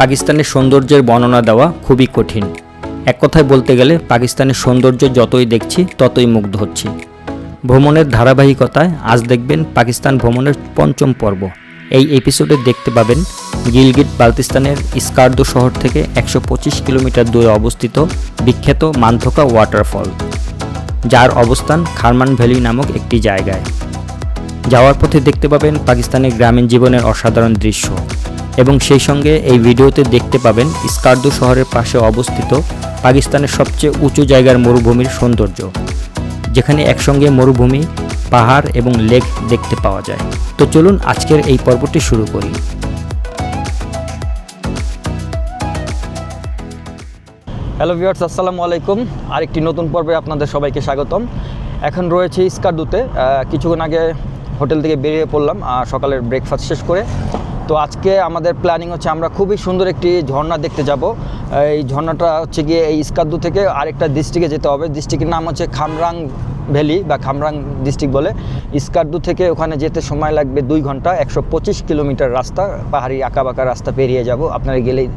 পাকিস্তানের সৌন্দর্যের বর্ণনা দেওয়া খুবই কঠিন। এক কথায় বলতে গেলে, পাকিস্তানের সৌন্দর্য যতই দেখছি, ততই মুগ্ধ হচ্ছি। ভ্রমণের ধারাবাহিকতায় আজ দেখবেন পাকিস্তান ভ্রমণের পঞ্চম পর্ব। এই এপিসোডে দেখতে পাবেন গিলগিট বালতিস্তানের স্কার্দো শহর থেকে একশো পঁচিশ কিলোমিটার দূরে অবস্থিত বিখ্যাত মান্থকা ওয়াটারফল, যার অবস্থান খারমান ভ্যালি নামক একটি জায়গায়। যাওয়ার পথে দেখতে পাবেন পাকিস্তানের গ্রামীণ জীবনের অসাধারণ দৃশ্য। এবং সেই সঙ্গে এই ভিডিওতে দেখতে পাবেন স্কার্দু শহরের পাশে অবস্থিত পাকিস্তানের সবচেয়ে উঁচু জায়গার মরুভূমির সৌন্দর্য, যেখানে একসঙ্গে মরুভূমি, পাহাড় এবং লেক দেখতে পাওয়া যায়। তো চলুন আজকের এই পর্বটি শুরু করি। হ্যালো ভিউয়ার্স, আসসালামু আলাইকুম। আরেকটি নতুন পর্বে আপনাদের সবাইকে স্বাগতম। এখন রয়েছে ইস্কারদুতে। কিছুক্ষণ আগে হোটেল থেকে বেরিয়ে পড়লাম সকালের ব্রেকফাস্ট শেষ করে তো আজকে আমাদের প্ল্যানিং হচ্ছে আমরা খুবই সুন্দর একটি ঝর্ণা দেখতে যাব। এই ঝর্ণাটা হচ্ছে গিয়ে এই ইস্কারদু থেকে আরেকটা ডিস্ট্রিক্টে যেতে হবে। ডিস্ট্রিক্টের নাম হচ্ছে খামরাং ভ্যালি বা খামরাং ডিস্ট্রিক্ট বলে। ইস্কারদু থেকে ওখানে যেতে সময় লাগবে দুই ঘণ্টা, একশো পঁচিশ কিলোমিটার রাস্তা, পাহাড়ি আঁকাবাঁকা রাস্তা পেরিয়ে যাব। আপনারা গেলেই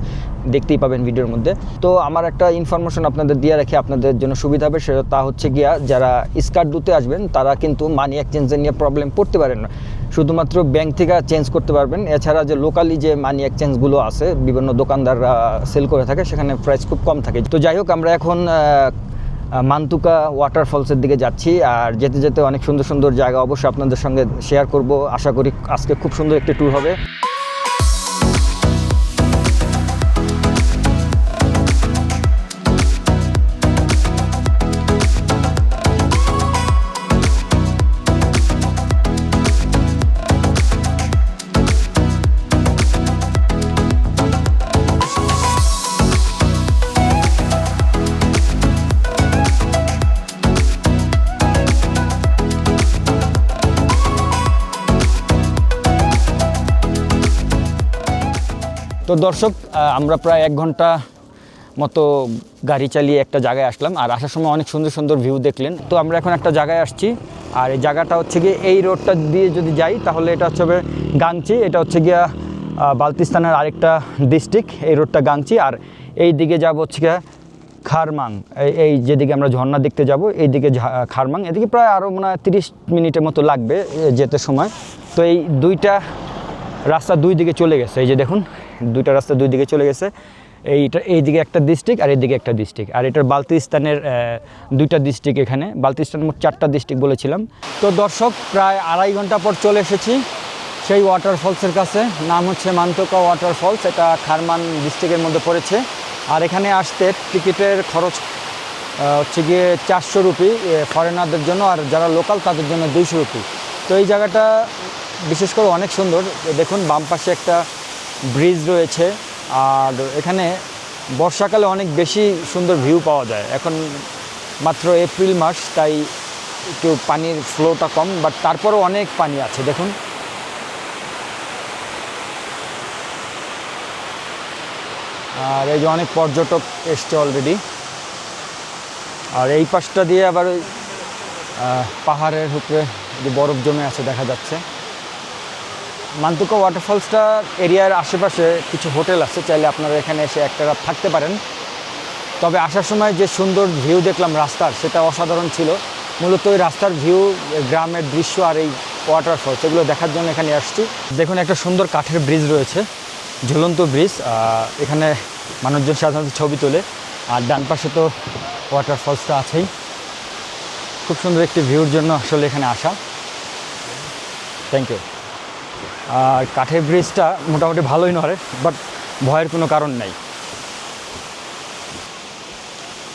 দেখতেই পাবেন ভিডিওর মধ্যে। তো আমার একটা ইনফরমেশন আপনাদের দিয়ে রাখি, আপনাদের জন্য সুবিধা হবে, সেটা তা হচ্ছে গিয়া যারা স্কার্ডুতে আসবেন, তারা কিন্তু মানি এক্সচেঞ্জের নিয়ে প্রবলেম পড়তে পারেন না। শুধুমাত্র ব্যাংক থেকে চেঞ্জ করতে পারবেন। এছাড়া যে লোকালি যে মানি এক্সচেঞ্জগুলো আছে, বিভিন্ন দোকানদাররা সেল করে থাকে, সেখানে প্রাইস খুব কম থাকে। তো যাই হোক, আমরা এখন মান্তুকা ওয়াটারফলসের দিকে যাচ্ছি। আর যেতে যেতে অনেক সুন্দর সুন্দর জায়গা অবশ্যই আপনাদের সঙ্গে শেয়ার করব। আশা করি আজকে খুব সুন্দর একটি ট্যুর হবে। তো দর্শক আমরা প্রায় এক ঘণ্টা মতো গাড়ি চালিয়ে একটা জায়গায় আসলাম আর আসার সময় অনেক সুন্দর সুন্দর ভিউ দেখলেন। তো আমরা এখন একটা জায়গায় আসছি আর এই জায়গাটা হচ্ছে গিয়ে এই রোডটা দিয়ে যদি যাই তাহলে এটা হচ্ছে গাংচি, এটা হচ্ছে গিয়া বালতিস্তানের আরেকটা ডিস্ট্রিক্ট এই রোডটা গাংচি আর এই দিকে যাব হচ্ছে গিয়া খারমাং। এই- যেদিকে আমরা ঝর্ণা দেখতে যাব এইদিকে খারমাং। এদিকে প্রায় আরও মনে হয় তিরিশ মিনিটের মতো লাগবে যেতে সময়। তো এই দুইটা রাস্তা দুই দিকে চলে গেছে, এই যে দেখুন দুইটা রাস্তা দুই দিকে চলে গেছে। এইটা, এইদিকে একটা ডিস্ট্রিক্ট আর এইদিকে একটা ডিস্ট্রিক্ট আর এটার বালতিস্তানের দুইটা ডিস্ট্রিক্ট এখানে। বালতিস্তান মোট চারটা ডিস্ট্রিক্ট বলেছিলাম। তো দর্শক, প্রায় আড়াই ঘণ্টা পর চলে এসেছি সেই ওয়াটারফলসের কাছে। নাম হচ্ছে মান্তকা ওয়াটারফলস এটা খারমান ডিস্ট্রিক্টের মধ্যে পড়েছে। আর এখানে আসতে টিকিটের খরচ হচ্ছে গিয়ে চারশো রুপি ফরেনারদের জন্য আর যারা লোকাল তাদের জন্য দুইশো রুপি। তো এই জায়গাটা বিশেষ করে অনেক সুন্দর। দেখুন বাম পাশে একটা ব্রিজ রয়েছে, আর এখানে বর্ষাকালে অনেক বেশি সুন্দর ভিউ পাওয়া যায়। এখন মাত্র এপ্রিল মাস, তাই একটু পানির ফ্লোটা কম বাট তারপরেও অনেক পানি আছে, দেখুন। আর এই যে অনেক পর্যটক এসছে অলরেডি আর এই পাশটা দিয়ে আবার পাহাড়ের উপরে যে বরফ জমে আছে, দেখা যাচ্ছে। মান্তুকা ওয়াটারফলসটা এরিয়ার আশেপাশে কিছু হোটেল আছে, চাইলে আপনারা এখানে এসে একটা রাত থাকতে পারেন। তবে আসার সময় যে সুন্দর ভিউ দেখলাম রাস্তার, সেটা অসাধারণ ছিল। মূলত ওই রাস্তার ভিউ গ্রামের দৃশ্য আর এই ওয়াটারফলস এগুলো দেখার জন্য এখানে আসছি। দেখুন, একটা সুন্দর কাঠের ব্রিজ রয়েছে, ঝুলন্ত ব্রিজ এখানে মানুষজন সাধারণত ছবি তোলে, আর ডান পাশে তো ওয়াটারফলসটা আছেই। খুব সুন্দর একটি ভিউর জন্য আসলে এখানে আসা। থ্যাংক ইউ আর কাঠের ব্রিজটা মোটামুটি ভালোই নড়ে বাট ভয়ের কোনো কারণ নাই।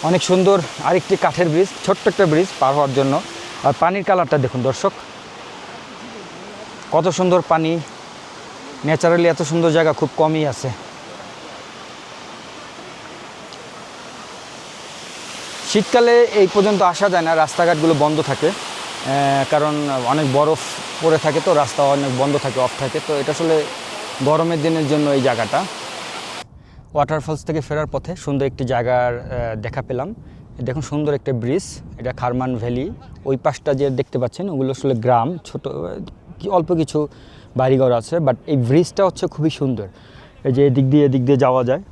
অনেক সুন্দর আরেকটি কাঠের ব্রিজ ছোট্ট একটা ব্রিজ পার হওয়ার জন্য। আর পানির কালারটা দেখুন দর্শক। কত সুন্দর পানি। ন্যাচারালি এত সুন্দর জায়গা, খুব কমই আছে। শীতকালে এই পর্যন্ত আসা যায় না, রাস্তাঘাটগুলো বন্ধ থাকে। কারণ অনেক বরফ পড়ে থাকে তো, রাস্তা অনেক বন্ধ থাকে অফ থাকে, তো এটা আসলে গরমের দিনের জন্য এই জায়গাটা। ওয়াটারফলস থেকে ফেরার পথে সুন্দর একটি জায়গার দেখা পেলাম। দেখুন সুন্দর একটা ব্রিজ এটা খারমান ভ্যালি ওই পাশটা যে দেখতে পাচ্ছেন, ওগুলো আসলে গ্রাম, ছোট অল্প কিছু বাড়িঘর আছে বাট এই ব্রিজটা হচ্ছে খুবই সুন্দর। এই যে এদিক দিয়ে এদিক দিয়ে যাওয়া যায়,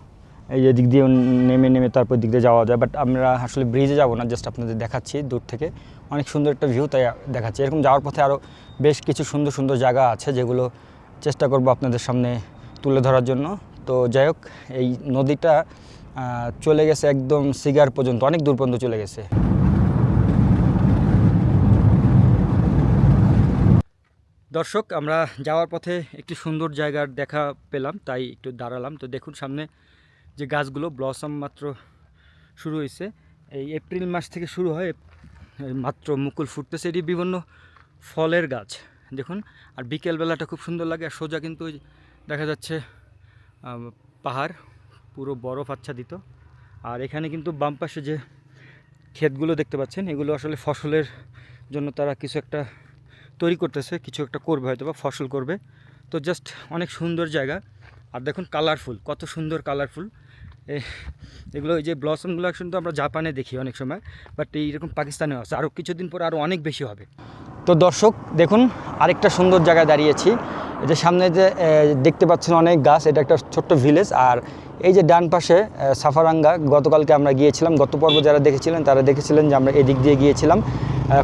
এই যে এদিক দিয়ে নেমে নেমে তারপর দিক দিয়ে যাওয়া যায় বাট আমরা আসলে ব্রিজে যাব না জাস্ট আপনাদের দেখাচ্ছি দূর থেকে। অনেক সুন্দর একটা ভিউ তাই দেখাচ্ছে। এরকম যাওয়ার পথে আরও বেশ কিছু সুন্দর সুন্দর জায়গা আছে যেগুলো চেষ্টা করব আপনাদের সামনে তুলে ধরার জন্য। তো যাই হোক, এই নদীটা চলে গেছে একদম সিগার পর্যন্ত, অনেক দূর পর্যন্ত চলে গেছে। দর্শক, আমরা যাওয়ার পথে একটি সুন্দর জায়গার দেখা পেলাম, তাই একটু দাঁড়ালাম। তো দেখুন সামনে যে গাছগুলো ব্লসম মাত্র শুরু হয়েছে। এই এপ্রিল মাস থেকে শুরু হয় মাত্র মুকুল ফুটতেছে, এটি বিভিন্ন ফলের গাছ। দেখুন, আর বিকেলবেলাটা খুব সুন্দর লাগে, আর সোজা কিন্তু দেখা যাচ্ছে পাহাড়, পুরো বরফ আচ্ছাদিত। আর এখানে কিন্তু বাম পাশে যে ক্ষেতগুলো দেখতে পাচ্ছেন, এগুলো আসলে ফসলের জন্য তারা কিছু একটা তৈরি করতেছে, কিছু একটা করবে হয়তো বা ফসল করবে। তো জাস্ট অনেক সুন্দর জায়গা। আর দেখুন কালারফুল কত সুন্দর কালারফুল এগুলো এই যে ব্লসমগুলো কিন্তু আমরা জাপানে দেখি অনেক সময় বাট এইরকম পাকিস্তানেও আছে। আরও কিছুদিন পরে আরও অনেক বেশি হবে। তো দর্শক, দেখুন, আরেকটা সুন্দর জায়গায় দাঁড়িয়েছি। এই যে সামনে যে দেখতে পাচ্ছেন অনেক গাছ, এটা একটা ছোট্ট ভিলেজ। আর এই যে ডান পাশে সাফারাঙ্গা, গতকালকে আমরা গিয়েছিলাম, গত পর্ব যারা দেখেছিলেন, তারা দেখেছিলেন যে আমরা এদিক দিয়ে গিয়েছিলাম।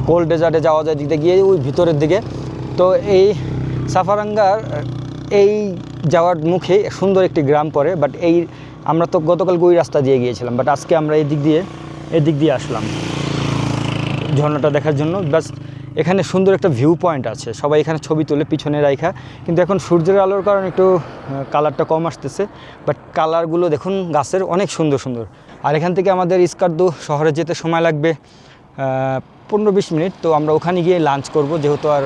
কোল্ড ডেজার্টে যাওয়া যায় দিক গিয়ে ওই ভিতরের দিকে। তো এই সাফারাঙ্গার এই যাওয়ার মুখে সুন্দর একটি গ্রাম পড়ে বাট এই আমরা তো গতকাল ওই রাস্তা দিয়ে গিয়েছিলাম বাট আজকে আমরা এই দিক দিয়ে, এদিক দিয়ে আসলাম। ঝর্ণাটা দেখার জন্য বাস এখানে সুন্দর একটা ভিউ পয়েন্ট আছে। সবাই এখানে ছবি তোলে পিছনে রাইখা। কিন্তু এখন সূর্যের আলোর কারণে একটু কালারটা কম আসতেছে বাট কালারগুলো দেখুন, গাছের অনেক সুন্দর সুন্দর। আর এখান থেকে আমাদের ইস্কার্দু শহরে যেতে সময় লাগবে পনেরো বিশ মিনিট। তো আমরা ওখানে গিয়ে লাঞ্চ করব, যেহেতু আর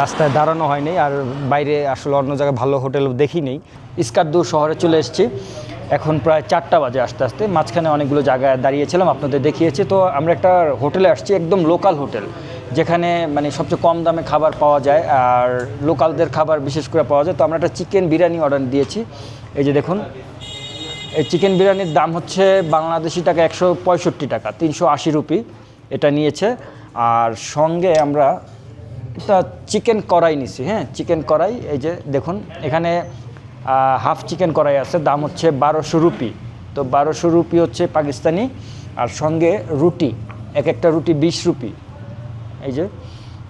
রাস্তায় দাঁড়ানো হয়নি আর বাইরে আসলে অন্য জায়গায় ভালো হোটেল দেখি নেই। ইস্কার্দু শহরে চলে এসেছি। এখন প্রায় চারটা বাজে আস্তে আস্তে। মাঝখানে অনেকগুলো জায়গায় দাঁড়িয়েছিলাম, আপনাদের দেখিয়েছি। তো আমরা একটা হোটেলে আসছি, একদম লোকাল হোটেল, যেখানে মানে সবচেয়ে কম দামে খাবার পাওয়া যায় আর লোকালদের খাবার বিশেষ করে পাওয়া যায়। তো আমরা একটা চিকেন বিরিয়ানি অর্ডার দিয়েছি। এই যে দেখুন, এই চিকেন বিরিয়ানির দাম হচ্ছে বাংলাদেশি টাকা একশো পঁয়ষট্টি টাকা, তিনশো আশি রুপি এটা নিয়েছে। আর সঙ্গে আমরা চিকেন কড়াই নিছি হ্যাঁ চিকেন কড়াই। এই যে দেখুন, এখানে হাফ চিকেন কড়াই আছে, দাম হচ্ছে বারোশো রুপি। তো বারোশো রুপি হচ্ছে পাকিস্তানি, আর সঙ্গে রুটি, এক একটা রুটি বিশ রুপি। এই যে,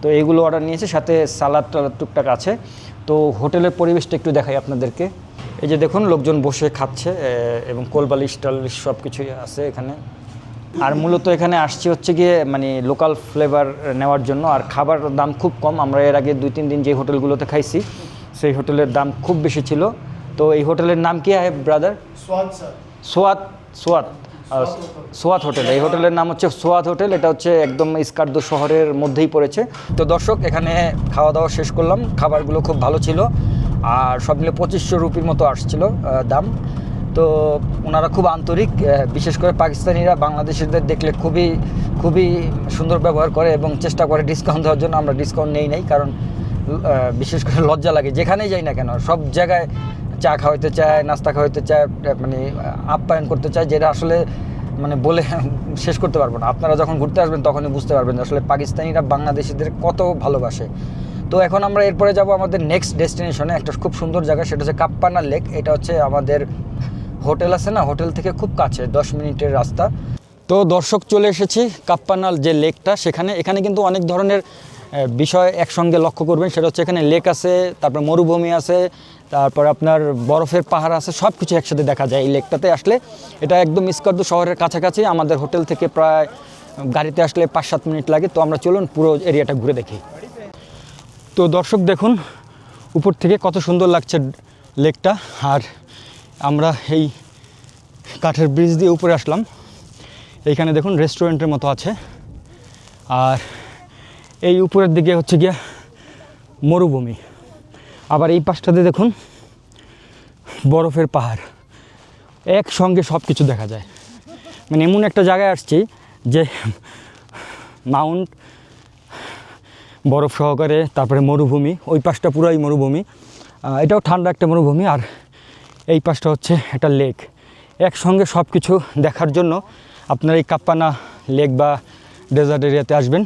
তো এইগুলো অর্ডার নিয়েছে, সাথে সালাদ টালাদ টুকটাক আছে। তো হোটেলের পরিবেশটা একটু দেখাই আপনাদেরকে। এই যে দেখুন, লোকজন বসে খাচ্ছে এবং কোলবালিশ টালিশ সব কিছুই আছে এখানে। আর মূলত এখানে আসছি হচ্ছে গিয়ে মানে লোকাল ফ্লেভার নেওয়ার জন্য, আর খাবার দাম খুব কম। আমরা এর আগে দুই, তিন দিন যে হোটেলগুলোতে খাইছি সেই হোটেলের দাম খুব বেশি ছিল। তো এই হোটেলের নাম কি হয় ব্রাদার সোয়াত সোয়াত সোয়াত হোটেল। এই হোটেলের নাম হচ্ছে সোয়াত হোটেল। এটা হচ্ছে একদম স্কার্দ শহরের মধ্যেই পড়েছে। তো দর্শক এখানে খাওয়া দাওয়া শেষ করলাম। খাবারগুলো খুব ভালো ছিল। আর সব মিলে পঁচিশশো রুপির মতো আসছিল দাম। তো ওনারা খুব আন্তরিক বিশেষ করে পাকিস্তানিরা বাংলাদেশিদের দেখলে খুবই খুবই সুন্দর ব্যবহার করে এবং চেষ্টা করে ডিসকাউন্ট দেওয়ার জন্য। আমরা ডিসকাউন্ট নেই নাই কারণ বিশেষ করে লজ্জা লাগে। যেখানেই যাই না কেন, সব জায়গায় চা খাওয়াইতে চায়, নাস্তা খাওয়াইতে চায় মানে আপ্যায়ন করতে চায়, যেটা আসলে মানে বলে শেষ করতে পারব না। আপনারা যখন ঘুরতে আসবেন, তখনই বুঝতে পারবেন যে আসলে পাকিস্তানিরা বাংলাদেশিদের কত ভালোবাসে। তো এখন আমরা এরপরে যাব আমাদের নেক্সট ডেস্টিনেশনে একটা খুব সুন্দর জায়গা, সেটা হচ্ছে কাপ্পানা লেক এটা হচ্ছে আমাদের হোটেল আছে না? হোটেল থেকে খুব কাছে, দশ মিনিটের রাস্তা। তো দর্শক চলে এসেছি কাপ্পানাল যে লেকটা সেখানে। এখানে কিন্তু অনেক ধরনের বিষয় একসঙ্গে লক্ষ্য করবেন, সেটা হচ্ছে এখানে লেক আছে, তারপর মরুভূমি আছে, তারপর আপনার বরফের পাহাড় আছে সব কিছু একসাথে দেখা যায় এই লেকটাতে। আসলে এটা একদম ইস্কার্দু শহরের কাছাকাছি, আমাদের হোটেল থেকে প্রায় গাড়িতে আসলে পাঁচ সাত মিনিট লাগে, তো আমরা চলুন পুরো এরিয়াটা ঘুরে দেখি। তো দর্শক দেখুন, উপর থেকে কত সুন্দর লাগছে লেকটা, আর আমরা এই কাঠের ব্রিজ দিয়ে উপরে আসলাম। এইখানে দেখুন রেস্টুরেন্টের মতো আছে, আর এই উপরের দিকে হচ্ছে গিয়া মরুভূমি। আবার এই পাশটাতে দেখুন, বরফের পাহাড়। একসঙ্গে সব কিছু দেখা যায়। মানে এমন একটা জায়গায় আসছি যে মাউন্ট বরফ সহকারে, তারপরে মরুভূমি, ওই পাশটা পুরাই মরুভূমি। এটাও ঠান্ডা একটা মরুভূমি, আর এই পাশটা হচ্ছে একটা লেক। একসঙ্গে সব কিছু দেখার জন্য আপনারা এই কাপ্পানা লেক বা ডেজার্ট এরিয়াতে আসবেন।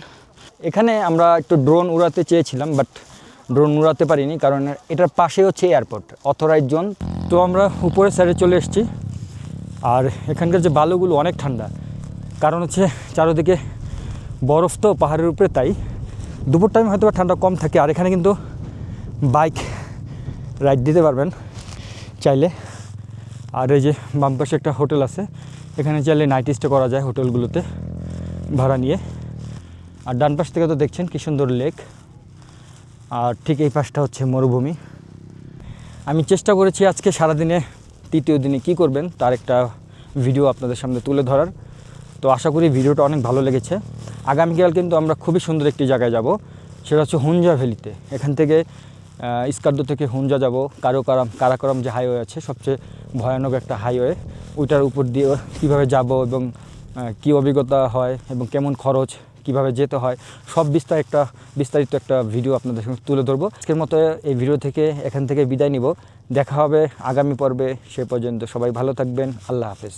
এখানে আমরা একটু ড্রোন উড়াতে চেয়েছিলাম বাট ড্রোন উড়াতে পারিনি কারণ এটার পাশে হচ্ছে এয়ারপোর্ট অথরাইজ জোন তো আমরা উপরের সাইডে চলে এসেছি, আর এখানকার যে বালুগুলো অনেক ঠান্ডা। কারণ হচ্ছে চারোদিকে বরফ তো পাহাড়ের উপরে, তাই দুপুর টাইম হয়তো ঠান্ডা কম থাকে। আর এখানে কিন্তু বাইক রাইড দিতে পারবেন চাইলে। আর এই যে বাম পাশে একটা হোটেল আছে, এখানে চাইলে নাইট স্টে করা যায় হোটেলগুলোতে ভাড়া নিয়ে। আর ডান পাশ থেকে তো দেখছেন কি সুন্দর লেক। আর ঠিক এই পাশটা হচ্ছে মরুভূমি। আমি চেষ্টা করেছি আজকে সারাদিনে তৃতীয় দিনে কি করবেন তার একটা ভিডিও আপনাদের সামনে তুলে ধরার। তো আশা করি ভিডিওটা অনেক ভালো লেগেছে। আগামীকাল কিন্তু আমরা খুবই সুন্দর একটি জায়গায় যাব। সেটা হচ্ছে হুঞ্জা ভ্যালিতে। এখান থেকে ইস্কার্দো থেকে হুঞ্জা যাব। কারোকারাম, কারাকরাম যে হাইওয়ে আছে, সবচেয়ে ভয়ানক একটা হাইওয়ে। ওইটার উপর দিয়ে কীভাবে যাব এবং কী অভিজ্ঞতা হয় এবং কেমন খরচ কীভাবে যেতে হয়, সব বিস্তার একটা বিস্তারিত একটা ভিডিও আপনাদের সঙ্গে তুলে ধরবো। আজকের মতো এই ভিডিও থেকে, এখান থেকে বিদায় নিব। দেখা হবে আগামী পর্বে, সে পর্যন্ত সবাই ভালো থাকবেন। আল্লাহ হাফেজ।